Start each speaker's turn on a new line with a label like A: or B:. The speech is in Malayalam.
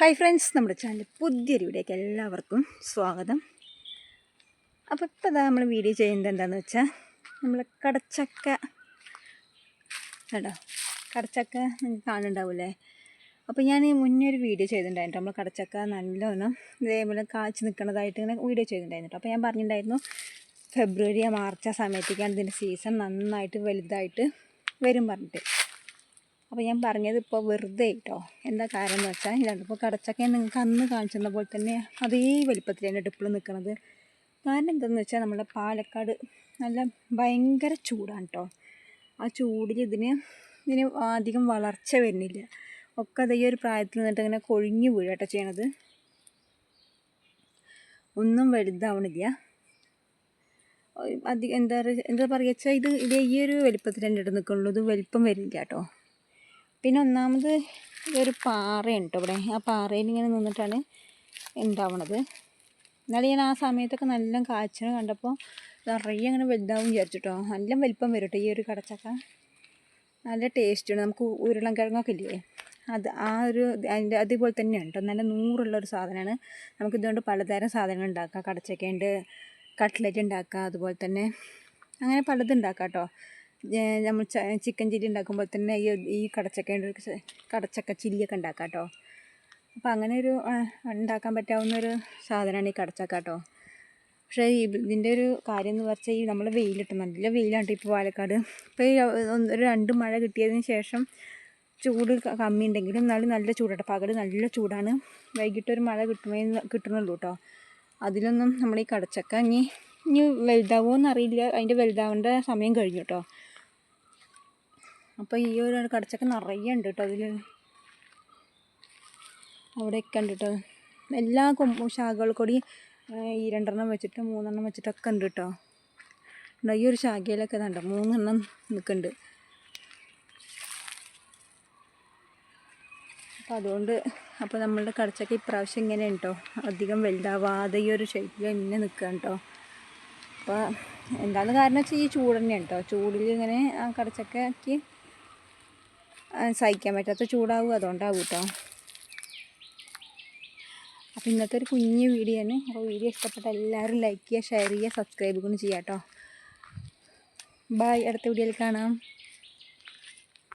A: ഹായ് ഫ്രണ്ട്സ് നമ്മുടെ ചാനൽ പുതിയൊരു വീഡിയോയ്ക്ക് എല്ലാവർക്കും സ്വാഗതം. അപ്പോൾ ഇപ്പോൾ നമ്മൾ വീഡിയോ ചെയ്യുന്നത് എന്താണെന്ന് വെച്ചാൽ നമ്മൾ കടച്ചക്ക. കേട്ടോ കടച്ചക്ക നിങ്ങൾക്ക് കാണുന്നുണ്ടാവില്ലേ? അപ്പോൾ ഞാൻ ഈ മുന്നേ ഒരു വീഡിയോ ചെയ്തിട്ടുണ്ടായിരുന്നു നമ്മൾ കടച്ചക്ക നല്ലോണം ഇതേപോലെ കാച്ചു നിൽക്കുന്നതായിട്ട് ഇങ്ങനെ വീഡിയോ ചെയ്തിട്ടുണ്ടായിരുന്നു അപ്പോൾ ഞാൻ പറഞ്ഞിട്ടുണ്ടായിരുന്നു ഫെബ്രുവരി മാർച്ച് ആ സമയത്തേക്കാണ് ഇതിന്റെ സീസൺ നന്നായിട്ട് വലുതായിട്ട് വരും പറഞ്ഞിട്ട്. അപ്പോൾ ഞാൻ പറഞ്ഞത് ഇപ്പോൾ വെറുതെ കേട്ടോ എന്താ കാരണം എന്ന് വെച്ചാൽ ഇതാണ് ഇപ്പോൾ കടച്ചക്ക നിങ്ങൾക്ക് അന്ന് കാണിച്ചിരുന്ന പോലെ തന്നെ അതേ വലിപ്പത്തിൽ തന്നെ ഇപ്പോഴും നിൽക്കുന്നത് കാരണം എന്താണെന്ന് വെച്ചാൽ നമ്മുടെ പാലക്കാട് നല്ല ഭയങ്കര ചൂടാണ് കേട്ടോ ആ ചൂടിൽ ഇതിന് ഇതിന് അധികം വളർച്ച വരുന്നില്ല. ഒക്കെ അതേ ഒരു പ്രായത്തിൽ നിന്നിട്ട് ഇങ്ങനെ കൊഴിഞ്ഞു വീഴുക കേട്ടോ ചെയ്യണത്. ഒന്നും വലുതാവണില്ല. അധികം എന്താ എന്താ പറയുക വെച്ചാൽ ഇത് ഇത് ഈ ഒരു വലിപ്പത്തിൽ തന്നെ ഇട്ട് നിൽക്കുള്ളൂ ഇത് വലിപ്പം വരില്ല കേട്ടോ പിന്നെ ഒന്നാമത് ഇതൊരു പാറയുണ്ട് കേട്ടോ ഇവിടെ. ആ പാറയിൽ ഇങ്ങനെ നിന്നിട്ടാണ് ഉണ്ടാവണത് എന്നാലും ഞാൻ ആ സമയത്തൊക്കെ നല്ല കാച്ചിന് കണ്ടപ്പോൾ നിറയെ അങ്ങനെ വലുതാവും വിചാരിച്ചിട്ടോ. നല്ല വലിപ്പം വരും ഈ ഒരു കടച്ചക്ക. നല്ല ടേസ്റ്റാണ് നമുക്ക് ഉരുളൻ കിഴങ്ങൊക്കെ ഇല്ലേ? അത് ആ ഒരു അതിന്റെ അതേപോലെ തന്നെയാണ് കേട്ടോ. നല്ല നൂറുള്ളൊരു സാധനമാണ്. നമുക്ക് ഇതുകൊണ്ട് പലതരം സാധനങ്ങൾ ഉണ്ടാക്കാം. കടച്ചക്കയുണ്ട് കട്ട്ലറ്റ് ഉണ്ടാക്കാം അതുപോലെ തന്നെ അങ്ങനെ പലതുണ്ടാക്കാം കേട്ടോ. നമ്മൾ ചിക്കൻ ചില്ലി ഉണ്ടാക്കുമ്പോൾ തന്നെ ഈ ഈ കടച്ചക്ക കടച്ചക്ക ചില്ലിയൊക്കെ ഉണ്ടാക്കാം കേട്ടോ. അപ്പോൾ അങ്ങനെ ഒരു ഉണ്ടാക്കാൻ പറ്റാവുന്ന ഒരു സാധനമാണ് ഈ കടച്ചക്ക കേട്ടോ. പക്ഷേ ഇതിന്റെ ഒരു കാര്യം എന്ന് വെച്ചാൽ ഈ നമ്മൾ വെയിലിട്ട് നല്ല വെയിലാണ് ഇപ്പോൾ പാലക്കാട്. ഇപ്പോൾ ഈ ഒരു രണ്ട് മഴ കിട്ടിയതിന് ശേഷം ചൂട് കമ്മി ഉണ്ടെങ്കിലും എന്നാലും നല്ല ചൂടാട്ടോ. പകൽ നല്ല ചൂടാണ്. വൈകിട്ട് ഒരു മഴ കിട്ടുമേ കിട്ടുന്നുള്ളൂ കേട്ടോ. അതിലൊന്നും നമ്മൾ ഈ കടച്ചക്ക ഇനി ഇനി വലുതാവുമോ എന്നറിയില്ല അതിന്റെ വലുതാവേണ്ട സമയം കഴിഞ്ഞു കേട്ടോ. അപ്പോൾ ഈ ഒരു കടച്ചൊക്കെ നിറയെ ഉണ്ട് കേട്ടോ അതിൽ അവിടെയൊക്കെ ഉണ്ട് കേട്ടോ എല്ലാ കൊമ്പും ശാഖകൾ കൂടി ഈ രണ്ടെണ്ണം വെച്ചിട്ട് മൂന്നെണ്ണം വെച്ചിട്ടൊക്കെ ഉണ്ട് കേട്ടോ ഈ ഒരു ശാഖയിലൊക്കെ ഇതുണ്ട് മൂന്നെണ്ണം നിൽക്കുന്നുണ്ട് അപ്പോൾ അതുകൊണ്ട് അപ്പോൾ നമ്മളുടെ കടച്ചൊക്കെ ഇപ്രാവശ്യം ഇങ്ങനെ ഉണ്ടോ അധികം വലുതാവാതെ ഈ ഒരു ഷേപ്പിൽ തന്നെ നിൽക്കുക കേട്ടോ അപ്പോൾ എന്താണ് കാരണം വെച്ചാൽ ഈ ചൂട് തന്നെയാണ് ചൂടിൽ ഇങ്ങനെ ആ കടച്ചക്കയ്ക്ക് സഹിക്കാൻ പറ്റാത്ത ചൂടാവും അതുകൊണ്ടാവും കേട്ടോ അപ്പോൾ ഇന്നത്തെ ഒരു കുഞ്ഞു വീഡിയോ ആണ്. അപ്പോൾ വീഡിയോ ഇഷ്ടപ്പെട്ട എല്ലാവരും ലൈക്ക് ചെയ്യുക ഷെയർ ചെയ്യുക സബ്സ്ക്രൈബ് കൂടി ചെയ്യാം കേട്ടോ ബായ് അടുത്ത വീഡിയോയിൽ കാണാം.